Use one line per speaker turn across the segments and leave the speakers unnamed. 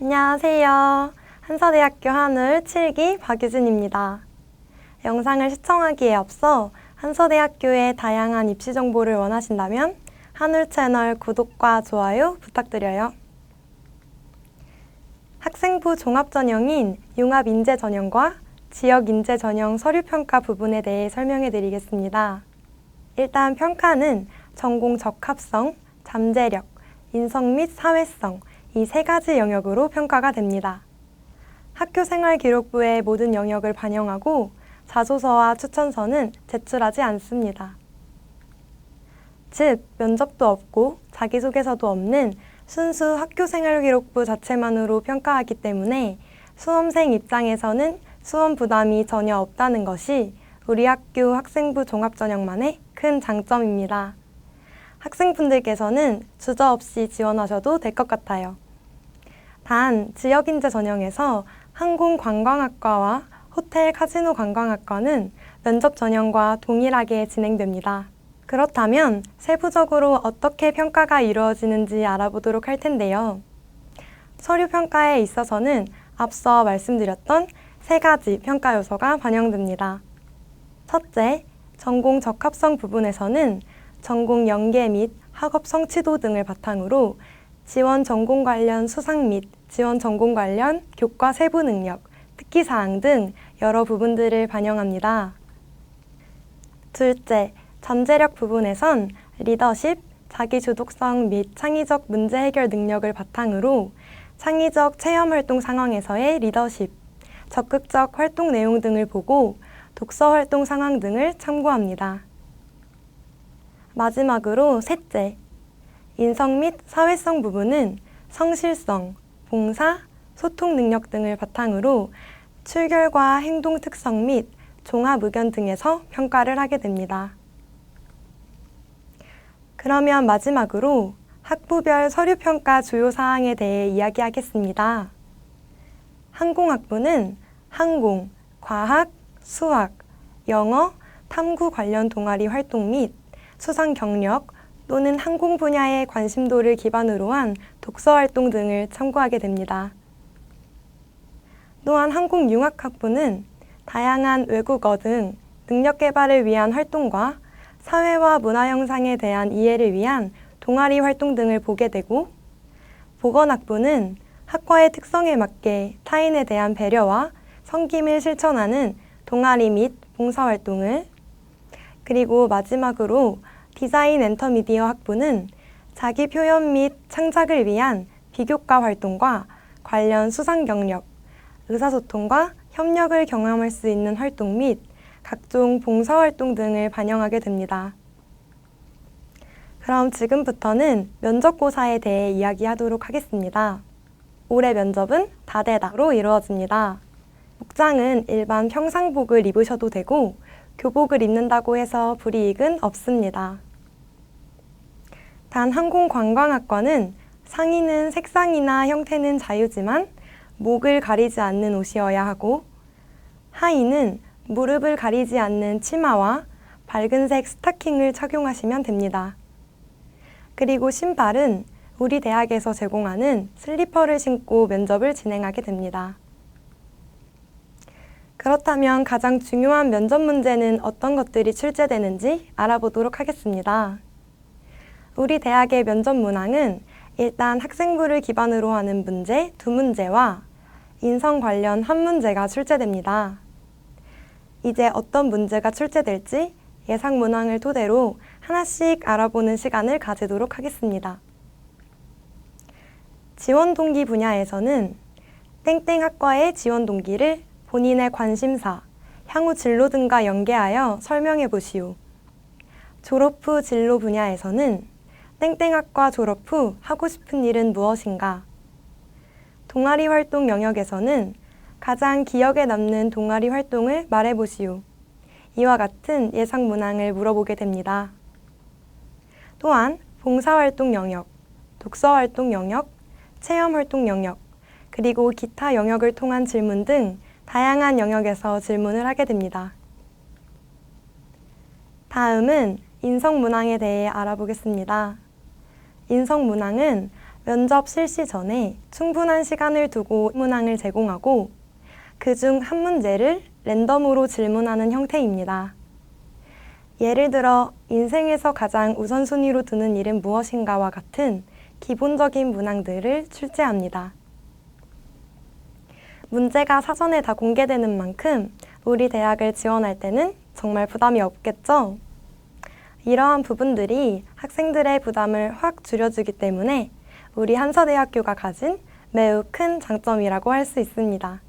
안녕하세요. 한서대학교 한울 7기 박유진입니다. 영상을 시청하기에 앞서 한서대학교의 다양한 입시 정보를 원하신다면 한울 채널 구독과 좋아요 부탁드려요. 학생부 종합 전형인 융합 인재 전형과 지역 인재 전형 서류 평가 부분에 대해 설명해 드리겠습니다. 일단 평가는 전공 적합성, 잠재력, 인성 및 사회성 이 세 가지 영역으로 평가가 됩니다. 학교 생활 기록부의 모든 영역을 반영하고 자소서와 추천서는 제출하지 않습니다. 즉, 면접도 없고 자기소개서도 없는 순수 학교 생활 기록부 자체만으로 평가하기 때문에 수험생 입장에서는 수험 부담이 전혀 없다는 것이 우리 학교 학생부 종합전형만의 큰 장점입니다. 학생분들께서는 주저 없이 지원하셔도 될 것 같아요. 단, 지역인재 전형에서 항공관광학과와 호텔 카지노 관광학과는 면접 전형과 동일하게 진행됩니다. 그렇다면 세부적으로 어떻게 평가가 이루어지는지 알아보도록 할 텐데요. 서류 평가에 있어서는 앞서 말씀드렸던 세 가지 평가 요소가 반영됩니다. 첫째, 전공 적합성 부분에서는 전공 연계 및 학업 성취도 등을 바탕으로 지원 전공 관련 수상 및 지원 전공 관련 교과 세부 능력, 특기 사항 등 여러 부분들을 반영합니다. 둘째, 잠재력 부분에선 리더십, 자기 주도성 및 창의적 문제 해결 능력을 바탕으로 창의적 체험 활동 상황에서의 리더십, 적극적 활동 내용 등을 보고 독서 활동 상황 등을 참고합니다. 마지막으로 셋째, 인성 및 사회성 부분은 성실성, 봉사, 소통 능력 등을 바탕으로 출결과 행동 특성 및 종합 의견 등에서 평가를 하게 됩니다. 그러면 마지막으로 학부별 서류 평가 주요 사항에 대해 이야기하겠습니다. 항공학부는 항공, 과학, 수학, 영어, 탐구 관련 동아리 활동 및 수상 경력 또는 항공 분야의 관심도를 기반으로 한 독서 활동 등을 참고하게 됩니다. 또한 항공융합학부는 다양한 외국어 등 능력 개발을 위한 활동과 사회와 문화 형상에 대한 이해를 위한 동아리 활동 등을 보게 되고 보건학부는 학과의 특성에 맞게 타인에 대한 배려와 섬김을 실천하는 동아리 및 봉사활동을 그리고 마지막으로 디자인 엔터미디어 학부는 자기 표현 및 창작을 위한 비교과 활동과 관련 수상 경력, 의사소통과 협력을 경험할 수 있는 활동 및 각종 봉사활동 등을 반영하게 됩니다. 그럼 지금부터는 면접고사에 대해 이야기하도록 하겠습니다. 올해 면접은 다대다로 이루어집니다. 복장은 일반 평상복을 입으셔도 되고 교복을 입는다고 해서 불이익은 없습니다. 단 항공관광학과는 상의는 색상이나 형태는 자유지만 목을 가리지 않는 옷이어야 하고 하의는 무릎을 가리지 않는 치마와 밝은색 스타킹을 착용하시면 됩니다. 그리고 신발은 우리 대학에서 제공하는 슬리퍼를 신고 면접을 진행하게 됩니다. 그렇다면 가장 중요한 면접 문제는 어떤 것들이 출제되는지 알아보도록 하겠습니다. 우리 대학의 면접 문항은 일단 학생부를 기반으로 하는 문제 두 문제와 인성 관련 한 문제가 출제됩니다. 이제 어떤 문제가 출제될지 예상 문항을 토대로 하나씩 알아보는 시간을 가지도록 하겠습니다. 지원 동기 분야에서는 땡땡 학과의 지원 동기를 본인의 관심사, 향후 진로 등과 연계하여 설명해 보시오. 졸업 후 진로 분야에서는 땡땡학과 졸업 후 하고 싶은 일은 무엇인가? 동아리 활동 영역에서는 가장 기억에 남는 동아리 활동을 말해 보시오. 이와 같은 예상 문항을 물어보게 됩니다. 또한 봉사활동 영역, 독서활동 영역, 체험활동 영역, 그리고 기타 영역을 통한 질문 등 다양한 영역에서 질문을 하게 됩니다. 다음은 인성문항에 대해 알아보겠습니다. 인성문항은 면접 실시 전에 충분한 시간을 두고 문항을 제공하고 그 중 한 문제를 랜덤으로 질문하는 형태입니다. 예를 들어 인생에서 가장 우선순위로 두는 일은 무엇인가와 같은 기본적인 문항들을 출제합니다. 문제가 사전에 다 공개되는 만큼 우리 대학을 지원할 때는 정말 부담이 없겠죠? 이러한 부분들이 학생들의 부담을 확 줄여주기 때문에 우리 한서대학교가 가진 매우 큰 장점이라고 할 수 있습니다.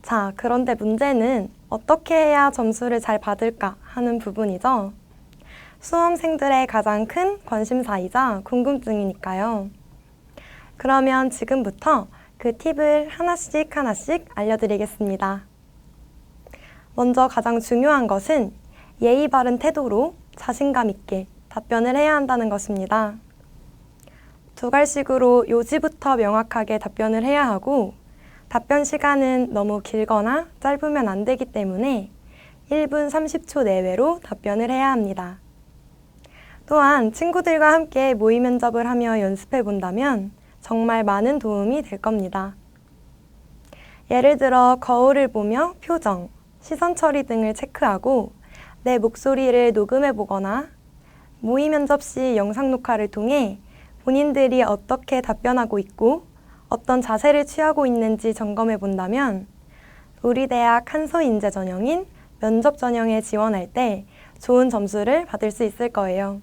자, 그런데 문제는 어떻게 해야 점수를 잘 받을까 하는 부분이죠. 수험생들의 가장 큰 관심사이자 궁금증이니까요. 그러면 지금부터 그 팁을 하나씩 하나씩 알려드리겠습니다. 먼저 가장 중요한 것은 예의 바른 태도로 자신감 있게 답변을 해야 한다는 것입니다. 두 갈식으로 요지부터 명확하게 답변을 해야 하고 답변 시간은 너무 길거나 짧으면 안 되기 때문에 1분 30초 내외로 답변을 해야 합니다. 또한 친구들과 함께 모의 면접을 하며 연습해 본다면 정말 많은 도움이 될 겁니다. 예를 들어 거울을 보며 표정, 시선 처리 등을 체크하고 내 목소리를 녹음해 보거나 모의 면접 시 영상 녹화를 통해 본인들이 어떻게 답변하고 있고 어떤 자세를 취하고 있는지 점검해 본다면 우리 대학 한서인재 전형인 면접 전형에 지원할 때 좋은 점수를 받을 수 있을 거예요.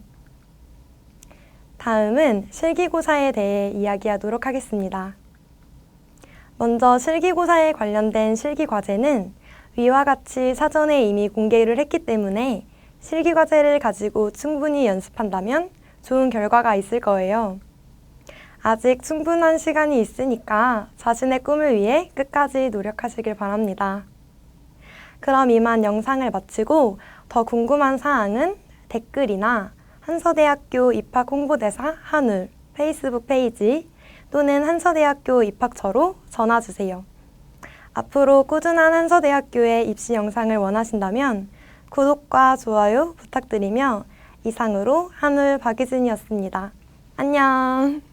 다음은 실기고사에 대해 이야기하도록 하겠습니다. 먼저 실기고사에 관련된 실기과제는 위와 같이 사전에 이미 공개를 했기 때문에 실기과제를 가지고 충분히 연습한다면 좋은 결과가 있을 거예요. 아직 충분한 시간이 있으니까 자신의 꿈을 위해 끝까지 노력하시길 바랍니다. 그럼 이만 영상을 마치고 더 궁금한 사항은 댓글이나 한서대학교 입학 홍보대사 한울 페이스북 페이지 또는 한서대학교 입학처로 전화 주세요. 앞으로 꾸준한 한서대학교의 입시 영상을 원하신다면 구독과 좋아요 부탁드리며 이상으로 한울 박유진이었습니다. 안녕!